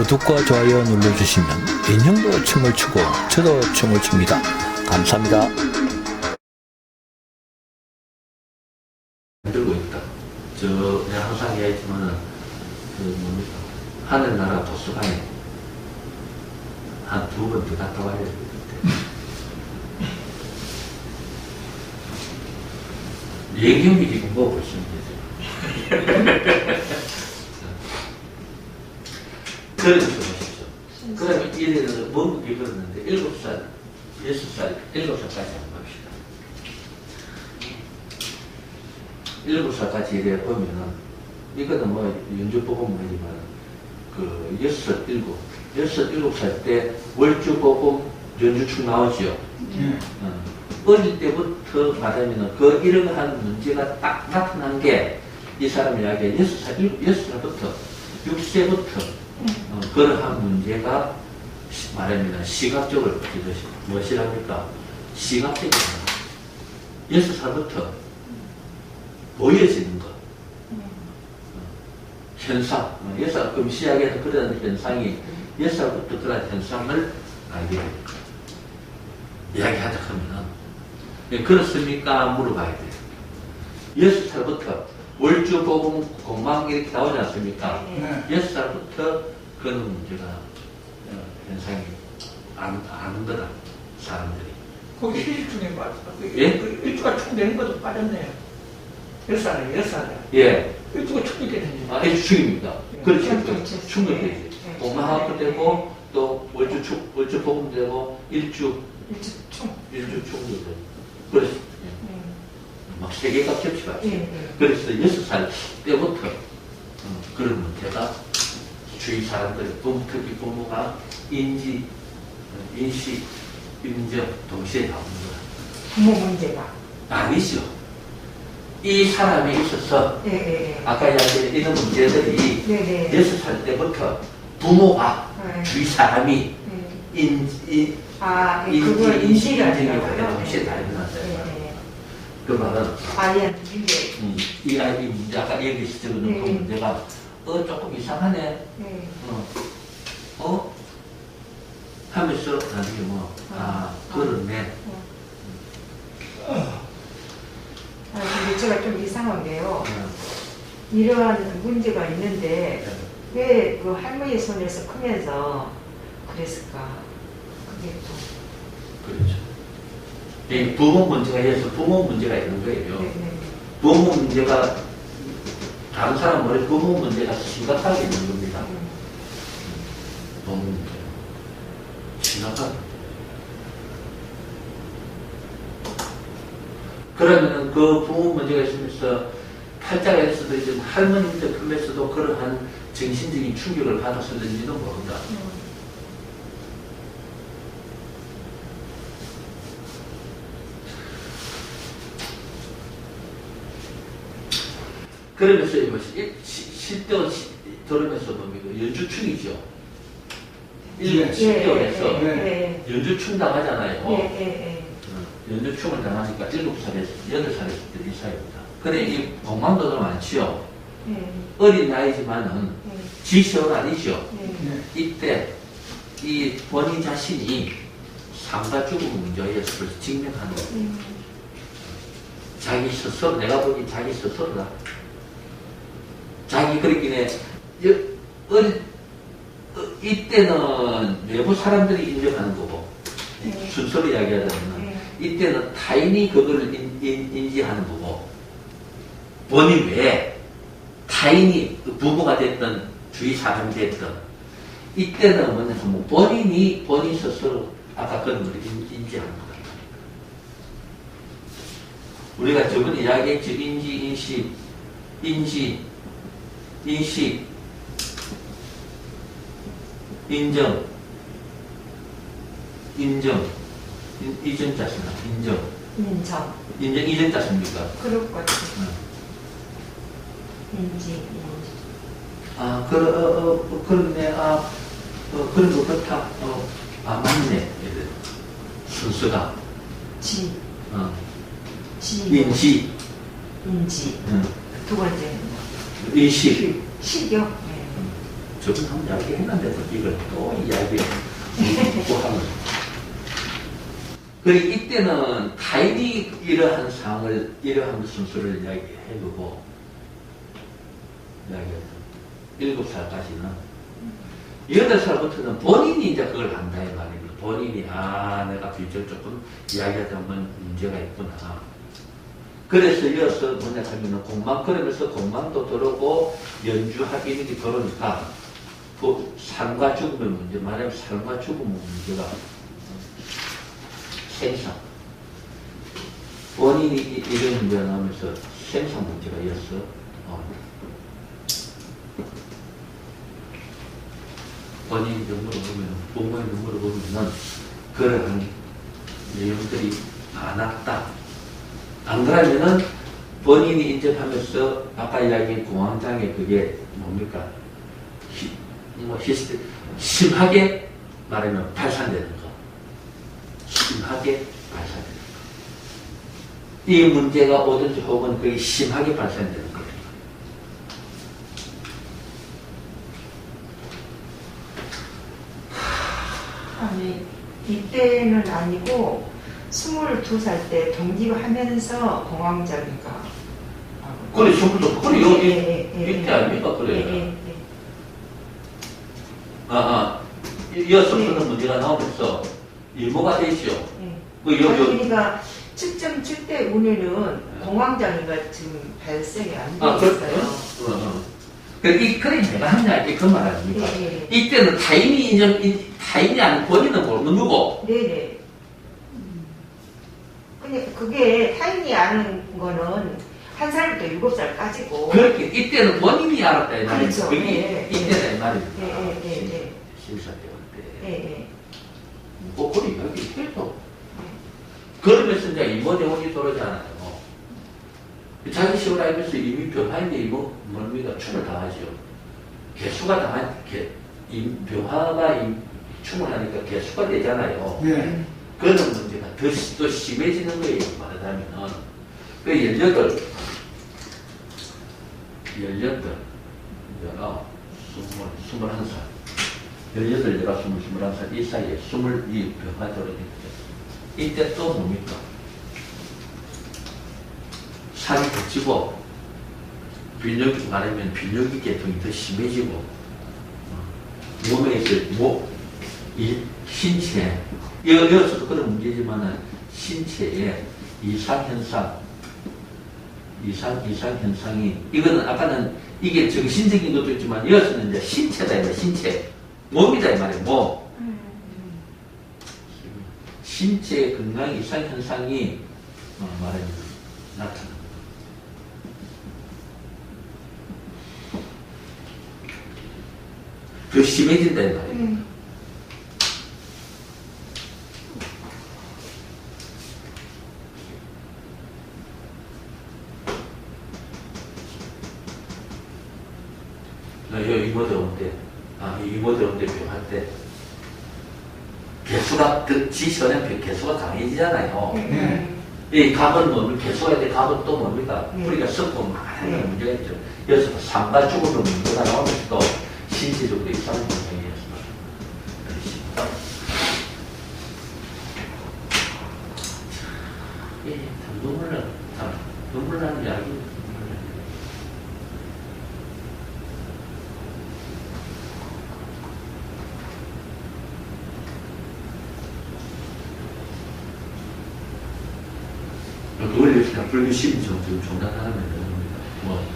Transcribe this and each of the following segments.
구독과 좋아요 눌러주시면 인형도 춤을 추고 저도 춤을 춥니다. 감사합니다. 만들고 있다. 저 내가 항상 얘기했지만은 그 뭡니까 하늘나라 도서관에 한 두 번 더 갔다 와야 될것 같아. 예경이 있으면 되세요. 그래서 보십시오. 그러면 이래서 먼 길이 걸었는데 일곱 살, 여섯 살, 일곱 살까지 한번 봅시다. 일곱 살까지 이래 보면은 이거는 뭐 연주 복음이지만 그 여섯 일곱 여섯 일곱 살때 월주 복음 연주축 나오죠. 어. 어릴 때부터 말하면은 그 이러한 문제가 딱 나타난 게 이 사람 이야기에 여섯 살 일곱 여섯 살부터 육 세부터 어, 그러한 문제가 시- 말하면 시각적으로 이것이 무엇이랍니까? 시각적인 거. 여섯 살부터 보여지는 것. 현상. 어, 여섯 살, 그럼 시작에서 그런 현상이 여섯 살부터 그런 현상을 알게 됩니다. 이야기하자 하면은, 예, 그렇습니까? 물어봐야 돼요. 여섯 살부터 월주 복음 공망 이렇게 나오지 않습니까? 네. 여섯 살부터 그런 문제가 어, 현상이 안, 아는 거다 사람들이 거기 휴식중에 빠졌어. 예? 그 일주가 축되는 것도 빠졌네요. 몇 살에, 몇 살에. 예, 일주가 축이 되는지. 아, 일주축입니다 그렇죠 그렇죠. 충분히 네. 공마학도 되고 또 월주 축 월주 복음 되고 일주 일주 총. 일주축도 되고 그래서 예, 막 세계가 겹쳐가지고 예, 예. 그래서 여섯 살 때부터 어, 그런 문제가 주위 사람들이 부모, 특히 부모가 인지, 어, 인식, 인정 동시에 나오는 거야. 부모 문제가. 아니죠. 이 사람에 있어서 예, 예, 예. 아까 이야기한 이런 문제들이 네, 네. 여섯 살 때부터 부모가 네. 주위 사람이 예. 인, 인, 아, 예, 인지, 그걸 인식, 인지를 인정이 하더라고요. 동시에 다 일어났어요. 예, 예. 그 말은 아이한테 문제. 음, 이 아이 문제 아까 얘기했던 그 네. 문제가 어 조금 이상하네 예. 어, 어? 하면서 나중에 뭐, 아, 그렇네. 아, 근데 제가 좀 이상한 게요. 어, 이러한 문제가 있는데 왜 그 할머니 손에서 크면서 그랬을까? 그게 또. 그렇죠. 이 부모 문제가 있어서 부모 문제가 있는 거예요. 네, 네. 부모 문제가, 다른 사람 머리 부모 문제가 심각하게 있는 겁니다. 음. 부모 문제. 심각하게. 그러면은 그 부모 문제가 있으면서 팔자가 있어도 이제 할머니한테 그면서도 그러한 정신적인 충격을 받았을는지도 모른다. 그러면서 이것이 실대원 들으면서 뭡니까? 연주충이죠. 1년 예. 10개월에서 예, 예, 연주충 당하잖아요. 예, 예, 예. 어, 연주충을 당하니까 7살에서 8살에서 이 사이입니다. 그래, 이 공망도도 많지요. 예, 어린 나이지만은 예, 지시은 아니죠. 예. 네. 이때 이 본인 자신이 삶과 죽음 문제에서 직면하는 거예요. 음. 자기 스스로, 내가 보기 자기 스스로다. 자기 그렇기에 여- 어린, 어, 이때는 외부 사람들이 인정하는 거고, 네. 순서로 이야기하자면, 네. 이때는 타인이 그거를 인, 인, 인지하는 거고, 본인 외에 타인이 그 부모가 됐든 주위 사람이 됐든, 이때는 뭐냐면 뭐 본인이 본인 스스로 아까 그런 걸 인, 인지하는 거다. 우리가 저번에 이야기했죠. 인지, 인식, 인지, 인식, 인정, 인정, 인- 이정자습니다. 인정. 인정. 인정, 이정자습니까? 그럴 것 같아. 인지, 인지. 아, 그, 어, 어, 어, 그렇네. 아, 어, 그런 것 같아. 어, 아, 맞네. 이래. 순서가. 지, 어, 지. 인지, 인지. 음, 두 번째 식이요. 네. 저번 한번 이야기 했는데도 이걸 또 이야기하고 하면. 그리고 이때는 타인이 이러한 상황을, 이러한 순서를 이야기해주고, 이야기해서, 일곱 살까지는, 여덟 살부터는 본인이 이제 그걸 안다, 이 말입니다. 본인이, 아, 내가 비전 조금 이야기하다 보면 문제가 있구나. 그래서 이어서 뭐냐 하면은 공만 걸으면서 공만도 들어오고 연주 합의력이 들어오니까 그 삶과 죽음의 문제 말하면 삶과 죽음의 문제가 생산 본인이 이- 이런 문제가 나오면서 생산 문제가 이어서 어. 본인이 눈물을 보면 부모의 눈물을 보면은 그러한 내용들이 많았다. 안 그러면은 본인이 인접하면서 아까 이야기한 공황장애 그게 뭡니까? 히, 뭐 히스테 심하게 말하면 발산되는 거. 심하게 발산되는 거. 이 문제가 오든지 혹은 그게 심하게 발산되는 거예요. 아니, 이때는 아니고 22살 때 동기하면서 공황장애가 그래, 전부 그래, 여기 예, 예, 예, 밑에 예. 아닙니까? 그래. 예, 예, 예. 아, 아. 이어서 네. 그런 문제가 나오면서 일모가 되죠. 예. 그 요, 그러니까 7.7대 운에는 공황장애가 지금 발생이 안 아. 있어요. 어, 어. 그래, 이, 그래, 내가 하냐, 이렇게 그말 아닙니까? 예, 예, 예. 이때는 타인이 인정, 이- 타인이 아닌 본인은 모르는 거고, 네네. 그게 타인이 아는 거는 한 살부터 일곱 살까지고. 그렇게, 이때는 본인이 알았다, 이 말이에요. 그렇죠. 예, 예. 이때다, 이 말입니다. 예, 예, 예, 예. 신사 때울 때. 예, 예. 뭐, 그래, 여기 해도. 그러면서 이제 이모대원이 들어오잖아요. 자기 시골 알면서 이미 병화인데 이모, 뭡니까? 춤을 당하죠. 개수가 당한, 개, 이 병화가 이, 춤을 하니까 개수가 되잖아요. 네. 그런 문제가 더, 시- 더 심해지는 거예요. 말하자면은. 그 18, 18, 열아, 스물, 스물한 살. 18, 열아, 스물, 스물한 살. 이 사이에 스물, 이 병화 들어있는데. 이때 또 뭡니까? 살이 더 찌고, 근력이 말하면 근력이 계통이 더 심해지고, 어, 몸에 있을, 목, 이 신체, 여- 여기서도 그런 문제지만은 신체에 이상현상, 이상, 이상현상이, 이거는 아까는 이게 정신적인 것도 있지만 여기서는 이제 신체다, 이 신체. 몸이다, 이 말이에요, 몸. 신체 건강 이상현상이 어, 말하면 나타납니다. 더 심해진다, 이 말이에요. 음. 올 때, 아, 이모들 올때 병할 때, 개수가, 그, 지시는 개수가 강해지잖아요. 네. 이 갑은 뭡니까? 개수가 있는데 갑은 또 뭡니까? 네. 뿌리가 썩고 많은 네. 문제가 있죠. 여기서 삼가 죽음의 문제가 나오면서 또 신체적으로 이상한 현상이었습니다. 예, 참 눈물 나, 참 눈물 나는 이야기. 그걸 위해서 불교 심정 지금 종단하면 됩니다. 뭐,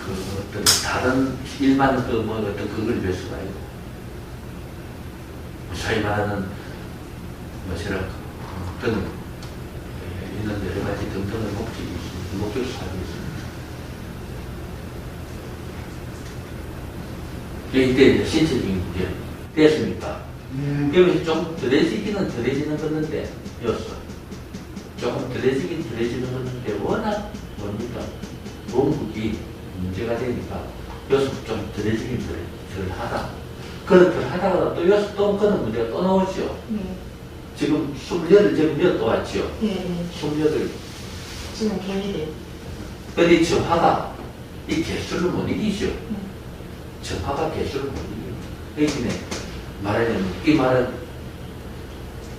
그 어떤 다른 일반 그뭐 어떤 그걸 위해서가 아니고, 소위 말하는 뭐시라 어떤 예, 이런 여러 가지 등등의 목적이 있습니다. 그 목적을 살고 있습니다. 예, 이때 이제 신체적인 문제 됐습니까? 네. 여기서 좀 덜해지기는 덜해지는 건데, 였어. 조금 덜해지긴 덜해지는 건데, 워낙 뭡니까? 몸국이 문제가 되니까, 여기서 좀 덜해지긴 덜, 덜하다. 그런 덜하다가 또 여기서 또 그런 문제가 또 나오죠. 네. 지금 28, 지금 몇또 왔죠. 예, 예. 28. 지금 개미들. 근데 저 화가 이 개수를 못 이기죠. 정화가 개수를 못 이깁니다. 여기는 말하자면 이 말은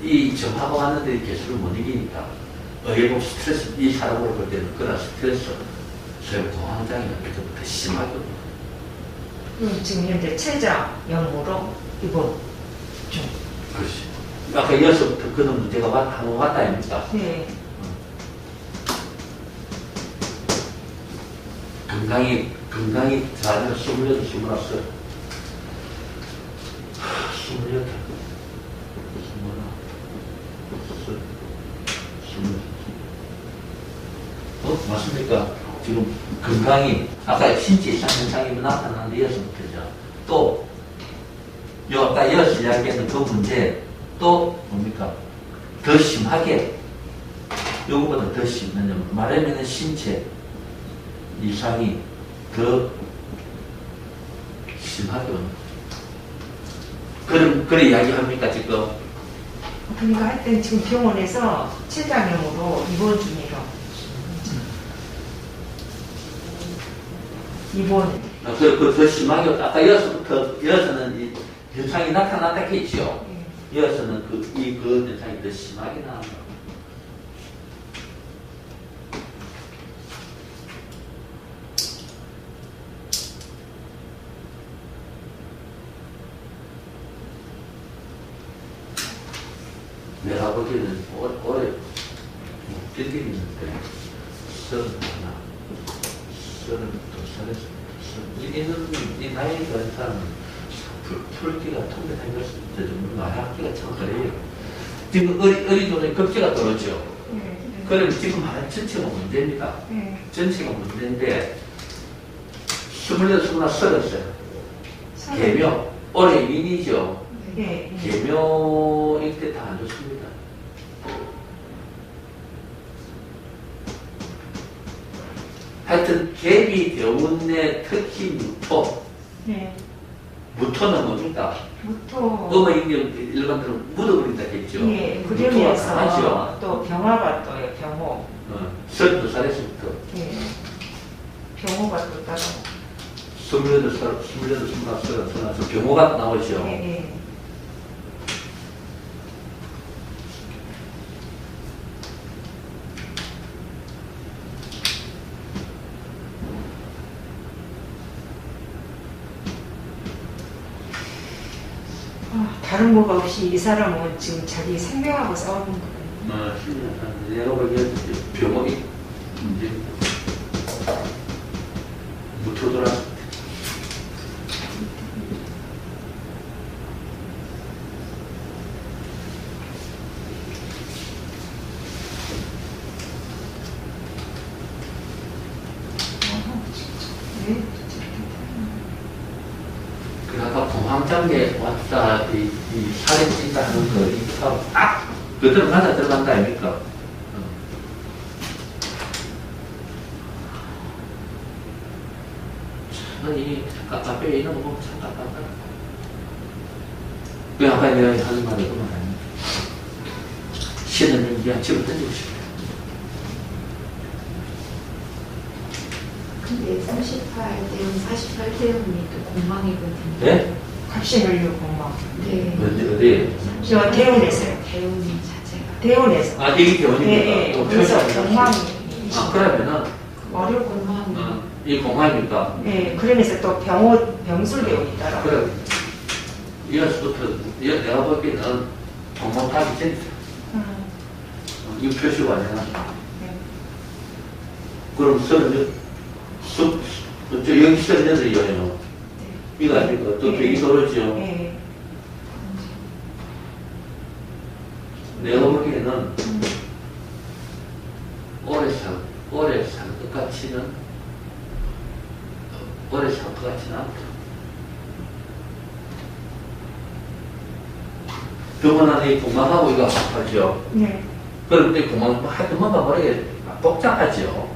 이 정화가 왔는데 개수를 못 이기니까 어이없 스트레스 이 사람으로 볼 때는 그런 스트레스 소위 공황장애가 그때부터 심하거든요. 음, 지금 현재 최저 영으로 이번 중. 그렇지. 아까 여기서부터 그런 문제가 왔, 한번 왔다 아닙니까? 네. 건강이, 건강이 자녀 스물여덟, 스물아홉, 스물여덟, 스물아홉, 스물, 스물. 어, 맞습니까? 지금 건강이, 아까 신체 이상 현상이 나타나는데 여기서부터죠. 또, 요 아까 여섯 이야기했던 그 문제, 또 뭡니까? 더 심하게, 요거보다 더 심하냐면, 말하면 신체, 이상이 더 심하게 옵니다. 그런, 그런 이야기 합니까, 지금? 그러니까 하여튼 지금 병원에서 최장염으로 입원 중이 라. 입원. 아, 그, 그, 더 심하게, 아까 여기서부터, 여기서는 이 현상이 나타난다 했죠. 예. 여기서는 그, 이, 그 현상이 더 심하게 나온다. 내가 보기에는 올- 올해 못 견디겠는데 서른 하나, 서른 두 살에서 서른- 이- 이는 이 나이 든 사람은 풀, 풀기가 통쾌한 것을 좀 말하기가 참 그래요. 지금 어리, 어리존에 급제가 떨어져. 네. 그럼 지금 말한 전체가 문제입니다. 네. 전체가 문제인데 스물여섯, 스물하나 서른어요 개묘, 올해 인이죠. 네. 네. 개묘일 때 다 안 좋습니다. 하여튼 개비 대운의 특히 무토, 네. 무토는 뭡니까? 무토. 음의 인경 일반적으로 묻어버린다 했죠. 예, 강하죠. 또 병화가 또요, 병호. 어, 32살에서부터 예. 병호가 또 따로. 28살, 28, 29살, 29살 병호가 나오죠. 예, 예. 아, 뭐가 없이 이 사람은 지금 자기 생명하고 싸우는 거예요. 어, 내가 보기에 병원이 문제입니다. 무토더라. 네. 그 아까 공황장애 왔다, 살인 찐다 하는 거, 이 사람 딱 그대로 맞아 들어간다 아닙니까? 어. 참, 이 답답해, 이런 거 보면 참 답답하다. 그 아까 내가 하는 말이 그만 아닙니까? 신은 그냥 집을 던지고 싶어요. 근데 38대운, 48대운이 또 공망이거든요. 네? 갑신을류 공방. 네. 어디, 어디? 저 대원에서요. 대운이 자체가. 대원에서. 아, 이게 병원입니까? 예, 예. 또 그래서 표시하는 병망이. 거지. 아, 그러면은, 어렵고. 공망이. 어, 이 공황이니까, 예, 그러면서 또 병호, 병술대원이 있더라고요. 그래. 이어서부터, 이 내가 보기에는 동문탑이 제일 음, 이 표시가 아니라, 네. 그럼 서른, 수, 저 여기 서른 여덟이에요. 이거 아닙니까? 또 예. 되게 떨어지죠. 예. 내가 보기에는 음, 오래 살, 오래 살것 같지는, 오래 살것 같지는 않다. 병원 안에 이 공망하고 이거 합하죠. 네. 그런데 공망, 하여튼 뭔가 모르게 복잡하죠.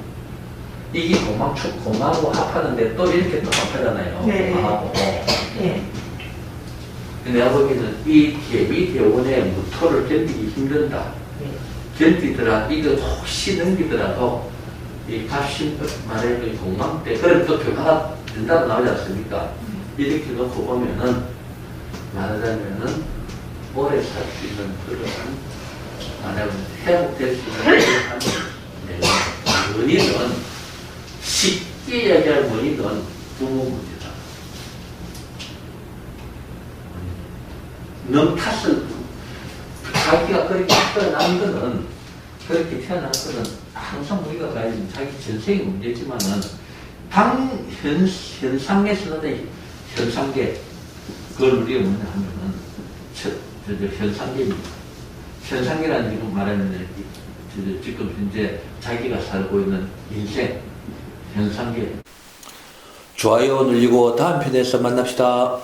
이게 공망, 축, 공망하고 합하는데 또 이렇게 또 합하잖아요. 네. 공망하고. 예. 내가 보기에는 이 대비 대원의 무토를 견디기 힘든다. 네. 견디더라, 이거 혹시 넘기더라도 이 갑신 말의 그 공망 때, 그럼 또 변화가 된다고 나오지 않습니까? 이렇게 놓고 보면은 말하자면은 오래 살 수 있는 그런 말하자면 회복될 수 있는 그런 내용. 원인은 쉽게 얘기할 원인은 부모 문제다. 너무 탓을 자기가 그렇게 태어난 거는 그렇게 태어난 거는 항상 우리가 가진 자기 전생의 문제지만은 당 현, 현상에서 는 현상계 그걸 우리가 뭐냐 하면은 저, 저, 저 현상계입니다. 현상계라는 지금 말하는 지금 현재 자기가 살고 있는 인생 현상계 좋아요 눌리고 다음 편에서 만납시다.